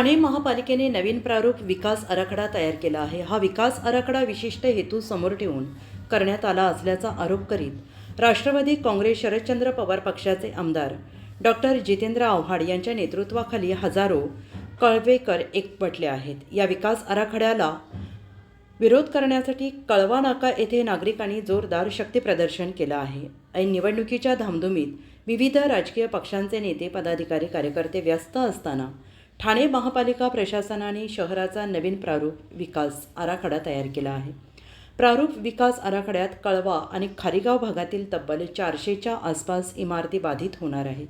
ठाणे महापालिकेने नवीन प्रारूप विकास आराखडा तयार केला आहे. हा विकास आराखडा विशिष्ट हेतू समोर ठेवून करण्यात आला असल्याचा आरोप करीत राष्ट्रवादी काँग्रेस शरदचंद्र पवार पक्षाचे आमदार डॉक्टर जितेंद्र आव्हाड यांच्या नेतृत्वाखाली हजारो कळवेकर एकवटले आहेत. या विकास आराखड्याला विरोध करण्यासाठी कळवा नाका येथे नागरिकांनी जोरदार शक्तीप्रदर्शन केलं आहे. ऐन निवडणुकीच्या धामधुमीत विविध राजकीय पक्षांचे नेते पदाधिकारी कार्यकर्ते व्यस्त असताना ठाणे महापालिका प्रशासनाने शहराचा नवीन प्रारूप विकास आराखडा तयार केला आहे. प्रारूप विकास आराखड्यात कळवा आणि खारीगाव भागातील तब्बल चारशेच्या आसपास इमारती बाधित होणार आहेत.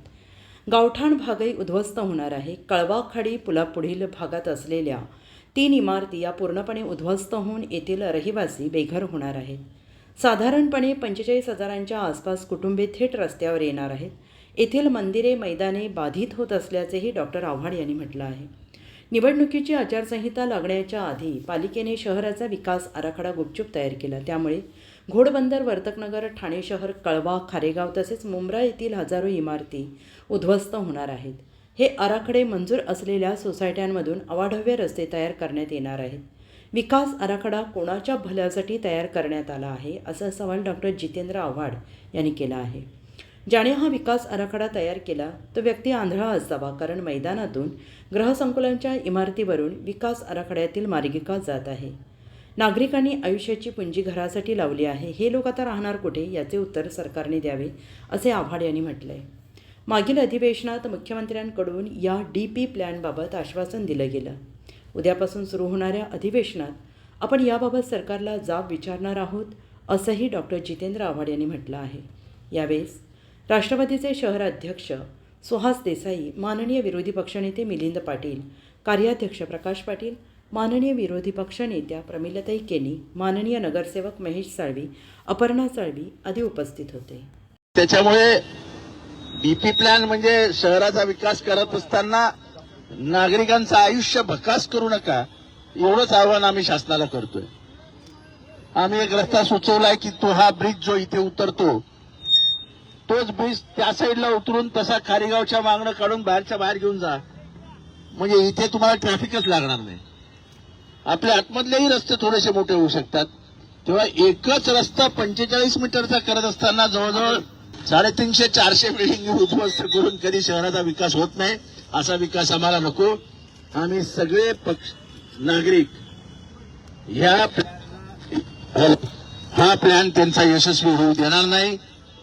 गावठाण भागही उद्ध्वस्त होणार आहे. कळवा खाडी पुलापुढील भागात असलेल्या तीन इमारती या पूर्णपणे उद्ध्वस्त होऊन येथील रहिवासी बेघर होणार आहेत. साधारणपणे पंचेचाळीस हजारांच्या आसपास कुटुंबे थेट रस्त्यावर येणार आहेत. येथील मंदिरे मैदाने बाधित होत असल्याचेही डॉक्टर आव्हाड यांनी म्हटलं आहे. निवडणुकीची आचारसंहिता लागण्याच्या आधी पालिकेने शहराचा विकास आराखडा गुपचूप तयार केला. त्यामुळे घोडबंदर वर्तकनगर ठाणे शहर कळवा खारेगाव तसेच मुंब्रा येथील हजारो इमारती उद्ध्वस्त होणार आहेत. हे आराखडे मंजूर असलेल्या सोसायट्यांमधून अवाढव्य रस्ते तयार करण्यात येणार आहेत. विकास आराखडा कोणाच्या भल्यासाठी तयार करण्यात आला आहे? असा सवाल डॉक्टर जितेंद्र आव्हाड यांनी केला आहे. ज्याने हा विकास आराखडा तयार केला तो व्यक्ती आंधळा असावा. कारण मैदानातून ग्रहसंकुलांच्या इमारतीवरून विकास आराखड्यातील मार्गिका जात आहे. नागरिकांनी आयुष्याची पुंजी घरासाठी लावली आहे. हे लोक आता राहणार कुठे याचे उत्तर सरकारने द्यावे असे आव्हाड यांनी म्हटलं आहे मागील अधिवेशनात मुख्यमंत्र्यांकडून या डी पी प्लॅनबाबत आश्वासन दिलं गेलं. उद्यापासून सुरू होणाऱ्या अधिवेशनात आपण याबाबत सरकारला जाब विचारणार आहोत असंही डॉक्टर जितेंद्र आव्हाड यांनी म्हटलं आहे. यावेळेस राष्ट्रवादीचे शहर अध्यक्ष सुहास देसाई माननीय विरोधी पक्षनेते मिलिंद पाटील कार्याध्यक्ष प्रकाश पाटील माननीय विरोधी पक्षनेत्या प्रमिलताई केनी माननीय नगरसेवक महेश साळवी अपर्णा साळवी आदी उपस्थित होते. त्याच्यामुळे डीपी प्लॅन म्हणजे शहराचा विकास करत असताना नागरिकांचं आयुष्य भकास करू नका एवढंच आव्हान आम्ही शासनाला करतोय. आम्ही एक रस्ता सुचवलाय की तो हा ब्रिज जो इथे उतरतो तोच ब्रिज त्या साईडला उतरून तसा खारीगावच्या मागणं काढून बाहेरच्या बाहेर घेऊन जा. म्हणजे इथे तुम्हाला ट्रॅफिकच लागणार नाही. आपल्या आतमधलेही रस्ते थोडेसे मोठे होऊ शकतात. तेव्हा एकच रस्ता पंचेचाळीस मीटरचा करत असताना जवळजवळ साडेतीनशे चारशे बिल्डिंग उद्ध्वस्त करून कधी शहराचा विकास होत नाही असा विकास आम्हाला नको. आम्ही सगळे पक्ष नागरिक ह्या हा प्लॅन त्यांचा यशस्वी होऊ देणार नाही.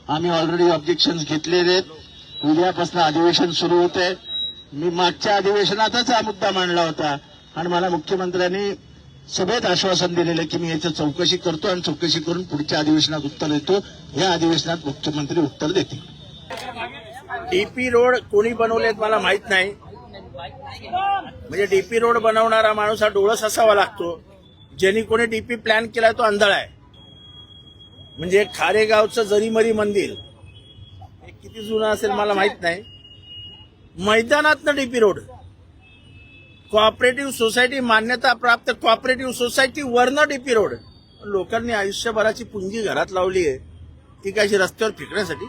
आम्ही ऑलरेडी ऑब्जेक्शन घेतलेले आहेत. उद्यापासून अधिवेशन सुरू होत. आहे मी मागच्या अधिवेशनातच हा मुद्दा मांडला होता. आणि मला मुख्यमंत्र्यांनी सभेत आश्वासन दिलेलं की मी याचं चौकशी करतो आणि चौकशी करून पुढच्या अधिवेशनात उत्तर देतो. या अधिवेशनात मुख्यमंत्री उत्तर देतील. डीपी रोड कोणी बनवलेत मला माहीत नाही. म्हणजे डीपी रोड बनवणारा माणूस हा डोळस असावा लागतो. ज्यांनी कोणी डीपी प्लॅन केला तो आंधळा आहे. म्हणजे खारेगावचं जरीमरी मंदिर. हे किती जुनं असेल मला माहीत नाही. मैदानातनं डीपी रोड. कोऑपरेटिव्ह सोसायटी मान्यता प्राप्त कोऑपरेटिव्ह सोसायटी वरनं डीपी रोड. लोकांनी आयुष्यभराची पुंजी घरात लावली आहे. ती काय रस्त्यावर फेकण्यासाठी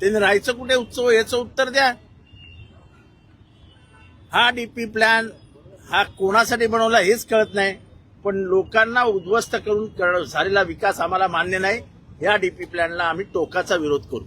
त्यांनी राहायचं कुठे? उत्सव याचं उत्तर द्या. हा डीपी प्लॅन हा कोणासाठी बनवला हेच कळत नाही. पण लोकांना उद्ध्वस्त करून कर- झालेला विकास आम्हाला मान्य नाही. या डीपी प्लॅनला आम्ही टोकाचा विरोध करू.